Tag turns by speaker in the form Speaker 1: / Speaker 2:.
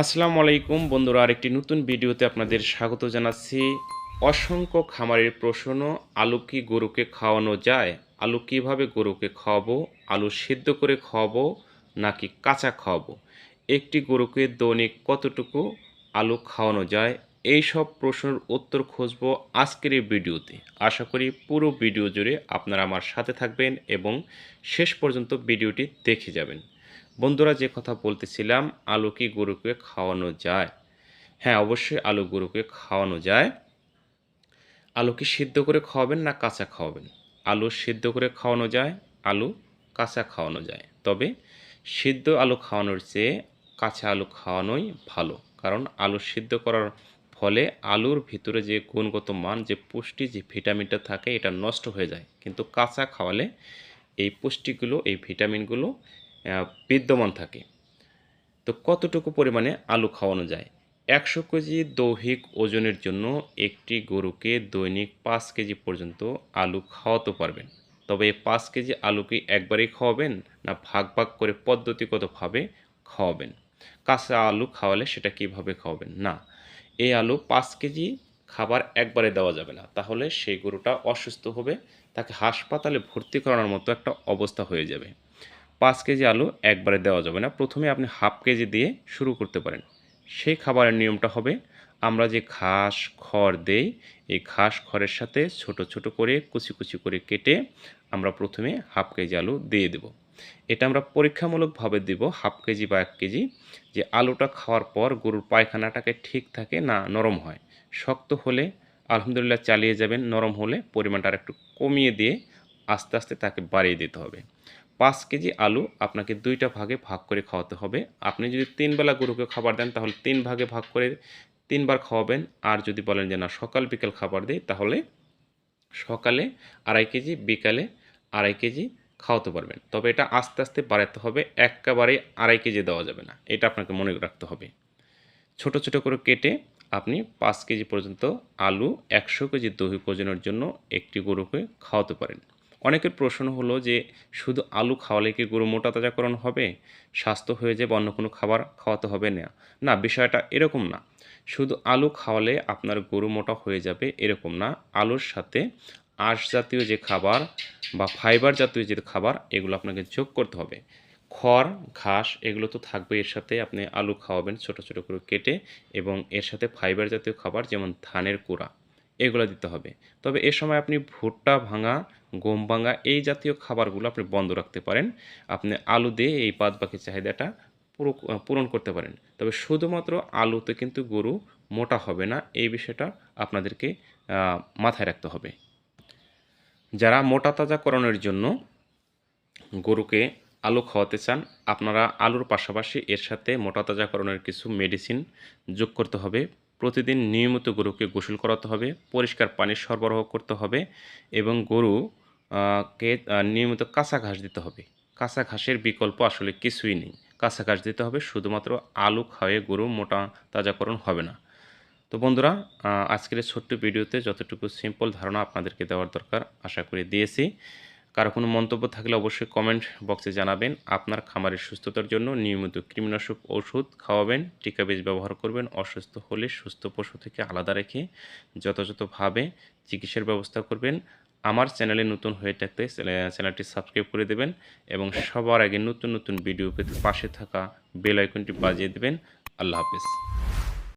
Speaker 1: আসসালামু আলাইকুম বন্ধুরা, আরেকটি নতুন ভিডিওতে আপনাদের স্বাগত জানাচ্ছি। অসংখ্য খামারের প্রশ্ন, আলু কি গরুকে খাওয়ানো যায়? আলু কীভাবে গরুকে খাওয়াবো? আলু সিদ্ধ করে খাওয়াবো নাকি কাঁচা খাওয়াবো? একটি গরুকে দৈনিক কতটুকু আলু খাওয়ানো যায়? এই সব প্রশ্নের উত্তর খুঁজবো আজকের এই ভিডিওতে। আশা করি পুরো ভিডিও জুড়ে আপনারা আমার সাথে থাকবেন এবং শেষ পর্যন্ত ভিডিওটি দেখে যাবেন। বন্ধুরা, যে কথা বলতেছিলাম, আলু কি গরুকে খাওয়ানো যায়? হ্যাঁ অবশ্যই আলু গরুকে খাওয়ানো যায়। আলু কি সিদ্ধ করে খাওয়াবেন না কাঁচা খাওয়াবেন? আলু সিদ্ধ করে খাওয়ানো যায়, আলু কাঁচা খাওয়ানো যায়। তবে সিদ্ধ আলু খাওয়ানোর চেয়ে কাঁচা আলু খাওয়ানোই ভালো, কারণ আলু সিদ্ধ করার ফলে আলুর ভিতরে যে গুণগত মান, যে পুষ্টি, যে ভিটামিনটা থাকে, এটা নষ্ট হয়ে যায়। কিন্তু কাঁচা খাওয়ালে এই পুষ্টিগুলো, এই ভিটামিনগুলো বিদ্যমান থাকে। তো কতটুকু পরিমাণে আলু খাওয়ানো যায়? একশো কেজি দৈহিক ওজনের জন্য একটি গরুকে দৈনিক পাঁচ কেজি পর্যন্ত আলু খাওয়াতে পারবেন। তবে এই পাঁচ কেজি আলু কি একবারেই খাওয়াবেন না ভাগ ভাগ করে পদ্ধতিগতভাবে খাওয়াবেন? কাঁচা আলু খাওয়ালে সেটা কীভাবে খাওয়াবেন? না, এই আলু পাঁচ কেজি খাবার একবারে দেওয়া যাবে না। তাহলে সেই গরুটা অসুস্থ হবে, তাকে হাসপাতালে ভর্তি করানোর মতো একটা অবস্থা হয়ে যাবে। পাঁচ কেজি আলু একবারে দেওয়া যাবে না। প্রথমে আপনি হাফ কেজি দিয়ে শুরু করতে পারেন। সেই খাবারের নিয়মটা হবে, আমরা যে ঘাস খড় দেই, এই ঘাস খড়ের সাথে ছোট ছোট করে, কুচি কুচি করে কেটে আমরা প্রথমে হাফ কেজি আলু দিয়ে দেব। এটা আমরা পরীক্ষামূলকভাবে দেব হাফ কেজি বা এক কেজি, যে আলুটা খাওয়ার পর গরুর পায়খানাটাকে ঠিক থাকে না নরম হয়। শক্ত হলে আলহামদুলিল্লাহ চালিয়ে যাবেন, নরম হলে পরিমাণটা আর একটু কমিয়ে দিয়ে আস্তে আস্তে তাকে বাড়িয়ে দিতে হবে। পাঁচ কেজি আলু আপনাকে দুইটা ভাগে ভাগ করে খাওয়াতে হবে। আপনি যদি তিন বেলা গরুকে খাবার দেন, তাহলে তিন ভাগে ভাগ করে তিনবার খাওয়াবেন। আর যদি বলেন যে না, সকাল বিকেল খাবার দিই, তাহলে সকালে আড়াই কেজি, বিকালে আড়াই কেজি খাওয়াতে পারবেন। তবে এটা আস্তে আস্তে বাড়াতে হবে একেবারে আড়াই কেজি দেওয়া যাবে না। এটা আপনাকে মনে রাখতে হবে। ছোট ছোট করে কেটে আপনি পাঁচ কেজি পর্যন্ত আলু একশো কেজি দহি ওজনের জন্য একটি গরুকে খাওয়াতে পারেন। অনেকের প্রশ্ন হলো যে, শুধু আলু খাওয়ালে কি গরু মোটা তাজাকরণ হবে? স্বাস্থ্য হয়ে যাবে অন্য কোনো খাবার খাওয়াতে হবে না। না, বিষয়টা এরকম না। শুধু আলু খাওয়ালে আপনার গরু মোটা হয়ে যাবে এরকম না। আলুর সাথে আঁশ জাতীয় যে খাবার বা ফাইবার জাতীয় যে খাবার, এগুলো আপনাকে যোগ করতে হবে। খড়, ঘাস, এগুলো তো থাকবে এর সাথে আপনি আলু খাওয়াবেন ছোট ছোট করে কেটে এবং এর সাথে ফাইবার জাতীয় খাবার যেমন ধানের কুড়া। এগুলো দিতে হবে। তবে এ সময় আপনি ভুট্টা ভাঙা, গম ভাঙা এই জাতীয় খাবারগুলো আপনি বন্ধ রাখতে পারেন। আপনি আলু দিয়ে এই বাদ বাকি চাহিদাটা পুরো, পূরণ করতে পারেন। তবে শুধুমাত্র আলুতে কিন্তু গরু মোটা হবে না, এই বিষয়টা আপনাদেরকে মাথায় রাখতে হবে। যারা মোটা তাজাকরণের জন্য গরুকে আলু খাওয়াতে চান, আপনারা আলুর পাশাপাশি এর সাথে মোটা তাজাকরণের কিছু মেডিসিন যোগ করতে হবে। প্রতিদিন নিয়মিত গরুকে গোসল করাতে হবে, পরিষ্কার পানি সরবরাহ করতে হবে এবং গরু কে নিয়মিত কাঁচা ঘাস দিতে হবে। কাঁচা ঘাসের বিকল্প আসলে কিছুই নেই। কাঁচা ঘাস দিতে হবে, শুধুমাত্র আলু খাওয়ে গরু মোটা তাজাকরণ হবে না। তো বন্ধুরা আজকের ছোট্ট ভিডিওতে যতটুকু সিম্পল ধারণা আপনাদেরকে দেওয়ার দরকার, আশা করে দিয়েছি। কারও কোনো মন্তব্য থাকলে অবশ্যই কমেন্ট বক্সে জানাবেন। আপনার খামারের সুস্থতার জন্য নিয়মিত কৃমিনাশক ওষুধ খাওয়াবেন, টিকা বীজ ব্যবহার করবেন, অসুস্থ হলে সুস্থ পশু থেকে আলাদা রেখে যথাযথভাবে চিকিৎসার ব্যবস্থা করবেন। আমার চ্যানেলে নতুন হয়ে থাকতে চ্যানেলটি সাবস্ক্রাইব করে দেবেন এবং সবার আগে নতুন নতুন ভিডিও পেতে পাশে থাকা বেল আইকনটি বাজিয়ে দেবেন। আল্লাহ হাফিজ।